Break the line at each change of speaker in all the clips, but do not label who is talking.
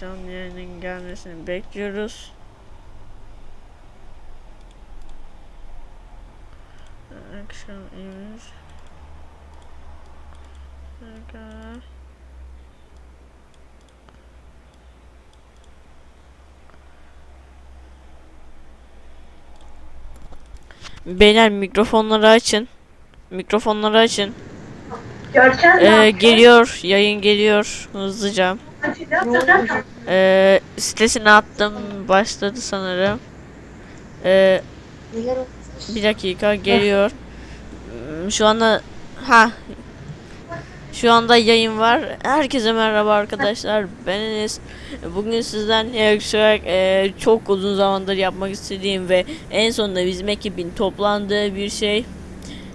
canlı yayının gelmesini bekliyoruz. Akşam image. Okay. Beyler mikrofonları açın. Mikrofonları açın.
Görkem
Ee, geliyor, yayın geliyor hızlıca. Ee, sitesine attım, başladı sanırım. Ee, bir dakika geliyor. Hmm, Şu anda ha şu anda yayın var. Herkese merhaba arkadaşlar. Ben Enes. Bugün sizden yaklaşık e, çok uzun zamandır yapmak istediğim ve en sonunda bizim ekibin toplandığı bir şey.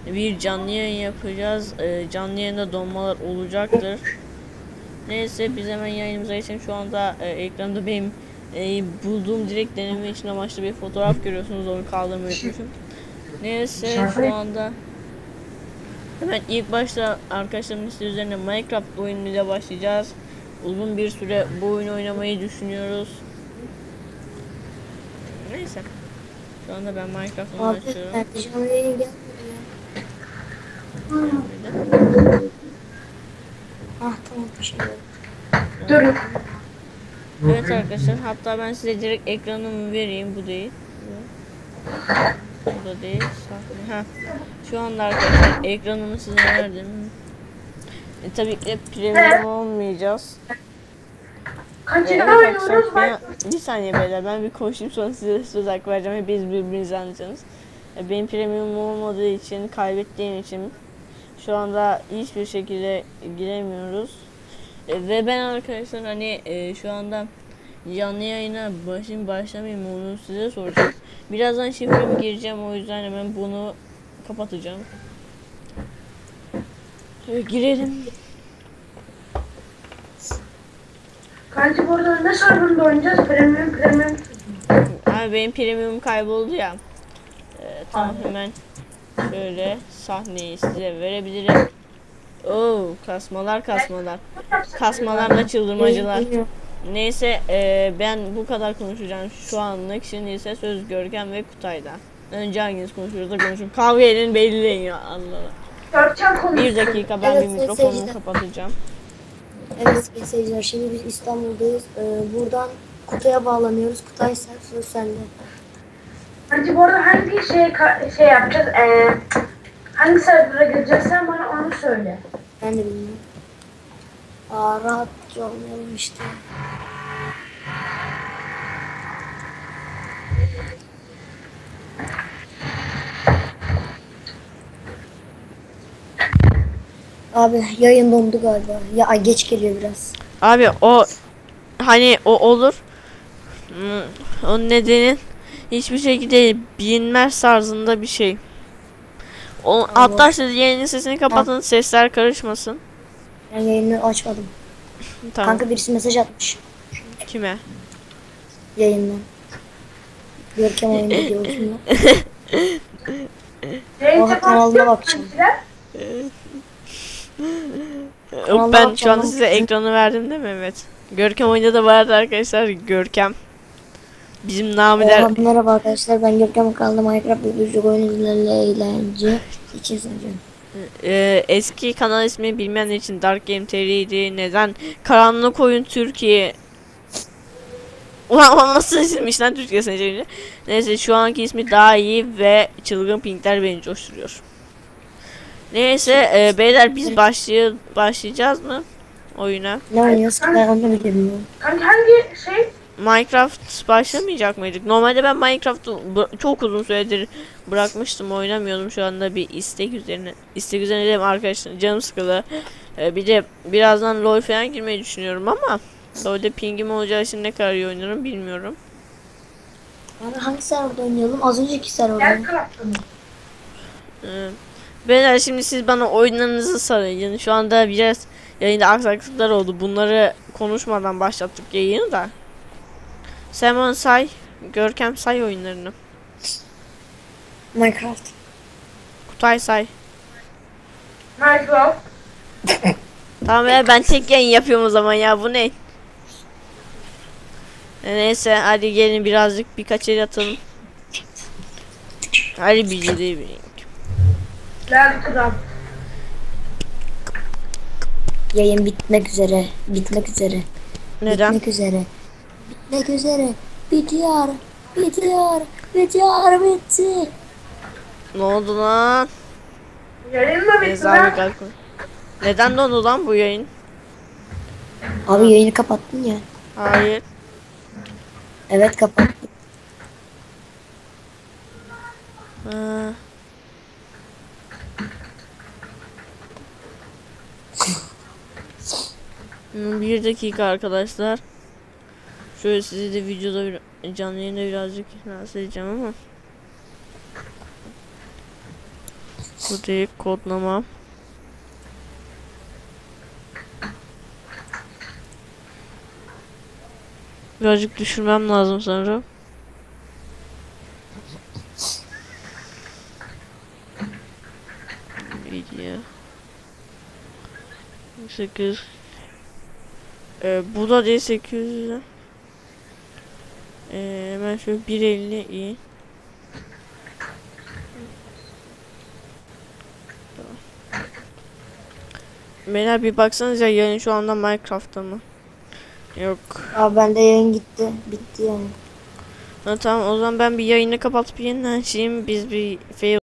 Bir canlı yayın yapacağız. E, canlı yayında donmalar olacaktır. Neyse biz hemen yayınımıza geçelim. Şu anda e, ekranda benim e, bulduğum direkt deneme için amaçlı bir fotoğraf görüyorsunuz. Onu kaldırmayı unutmuşum. Neyse şu anda hemen ilk başta arkadaşlarımın isteği üzerine Minecraft oyunuyla başlayacağız. Uzun bir süre bu oyunu oynamayı düşünüyoruz. Neyse. Şu anda ben Minecraft'ı
Abi
açıyorum.
Ah tamam bir şey yok.
Dur.
Evet arkadaşlar hatta ben size direkt ekranımı vereyim bu değil. Bu da değil. Ha. Şu anda arkadaşlar ekranımı size verdim. E, tabii ki premium olmayacağız.
Kaçıncı oynuyoruz
ben, bir saniye beyler ben bir konuşayım sonra size söz hakkı vereceğim. Hepiniz birbirinizi anlayacaksınız. E, Benim premium olmadığı için kaybettiğim için şu anda hiçbir şekilde giremiyoruz. E, Ve ben arkadaşlar hani e, şu anda canlı yayına başım başlamayayım onu size soracağım. Birazdan şifremi gireceğim o yüzden hemen bunu kapatacağım. Şöyle girelim.
Kanka bu arada ne serverında oynayacağız? Premium premium.
Abi benim premium kayboldu ya. Ee, tamam hemen şöyle sahneyi size verebilirim. Oo kasmalar kasmalar. Kasmalarla çıldırmacılar. Neyse e, ben bu kadar konuşacağım şu anlık. Şimdi ise söz Görkem ve Kutay'da. Önce hanginiz konuşuyorsa konuşun. Kavga edin belirleyin ya Allah.
Görkem konuşsun.
Bir dakika ben
Evet,
bir mikrofonumu kapatacağım.
Evet seyirciler şimdi biz İstanbul'dayız. Ee, buradan Kutay'a bağlanıyoruz. Kutay sen söz sende.
Kanka bu arada hangi şey şey yapacağız? Ee, hangi server'a gireceğiz sen bana onu söyle.
Ben de bilmiyorum. Aa rahatça olmayalım işte. Abi yayın dondu galiba. Ya geç geliyor biraz.
Abi o hani o olur. Hmm, O nedeni hiçbir şekilde bilinmez tarzında bir şey. O hatta siz yayının sesini kapatın sesler karışmasın.
Ben yayını açmadım.
Tamam.
Kanka birisi mesaj atmış
Kime?
yayından. Görkem oyunu diyorsun Oha, kanalına bakacağım.
ben şu anda size ekranı verdim değil mi? Evet. Görkem oyunda da vardı arkadaşlar. Görkem. Bizim namiler
Oha, merhaba arkadaşlar ben Görkem Kanal'da Minecraft birçok oyuncularla eğlence için sunuyorum.
Ee, eski kanal ismi bilmeyenler için Dark Game TR'ydi. Neden? Karanlık Oyun Türkiye. Ulan ulan nasıl isimmiş lan Türkiye sence? Neyse şu anki ismi daha iyi ve çılgın pinkler beni coşturuyor. Neyse e, beyler biz başlay başlayacağız mı oyuna?
Ne oynuyoruz? Ben onu bilmiyorum.
Kanka hangi şey?
Minecraft başlamayacak mıydık? Normalde ben Minecraft'ı çok uzun süredir bırakmıştım, oynamıyordum. Şu anda bir istek üzerine, istek üzerine dedim arkadaşlar canım sıkıldı. Ee, bir de birazdan LoL falan girmeyi düşünüyorum ama LoL'de pingim olacağı için ne kadar iyi oynarım bilmiyorum.
Abi hangi serverda oynayalım? Az önceki serverda.
Ee, beyler şimdi siz bana oyunlarınızı sarayın. Şu anda biraz yayında aksaklıklar oldu. Bunları konuşmadan başlattık yayını da. Sen bana say, Görkem say oyunlarını.
Minecraft.
Kutay say.
Minecraft.
Tamam ya ben tek yayın yapıyorum o zaman ya bu ne? E, Neyse hadi gelin birazcık birkaç el atalım. Hadi bir ciddi bir.
Gel kral.
Yayın bitmek üzere. Bitmek üzere.
Neden?
Bitmek üzere. Bitmek üzere. Bitiyor. Bitiyor. Bitiyor. Bitti.
Ne oldu lan?
Yayın mı bitti lan?
Neden dondu lan bu yayın?
Abi yayını kapattın ya.
Hayır.
Evet kapattım.
Ha. Bir dakika arkadaşlar. Şöyle sizi de videoda bir, canlı yayında birazcık rahatsız edeceğim ama. Bu değil kodlama. Birazcık düşürmem lazım sanırım. Video. 8 ee, bu da değil 800 ee, hemen şöyle 150 iyi. Beyler bir baksanıza yayın şu anda Minecraft'ta mı? Yok.
Abi bende yayın gitti. Bitti yani.
Ha, tamam o zaman ben bir yayını kapatıp yeniden açayım. Biz bir fail